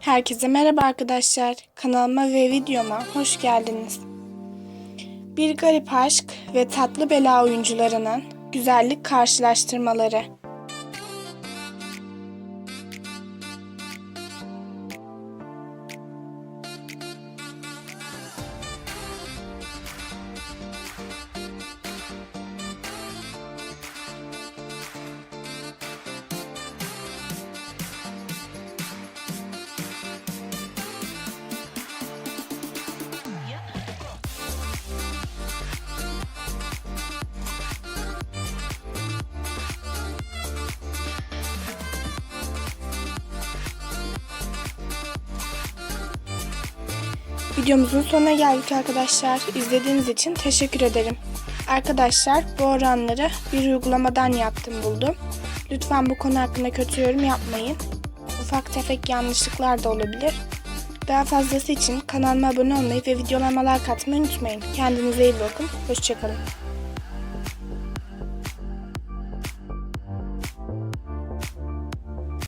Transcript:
Herkese merhaba arkadaşlar. Kanalıma ve videoma hoş geldiniz. Bir garip aşk ve tatlı bela oyuncularının güzellik karşılaştırmaları. Videomuzun sonuna geldik arkadaşlar. İzlediğiniz için teşekkür ederim. Arkadaşlar bu oranları bir uygulamadan yaptım buldum. Lütfen bu konu hakkında kötü yorum yapmayın. Ufak tefek yanlışlıklar da olabilir. Daha fazlası için kanalıma abone olmayı ve videolarıma like atmayı unutmayın. Kendinize iyi bakın. Hoşçakalın.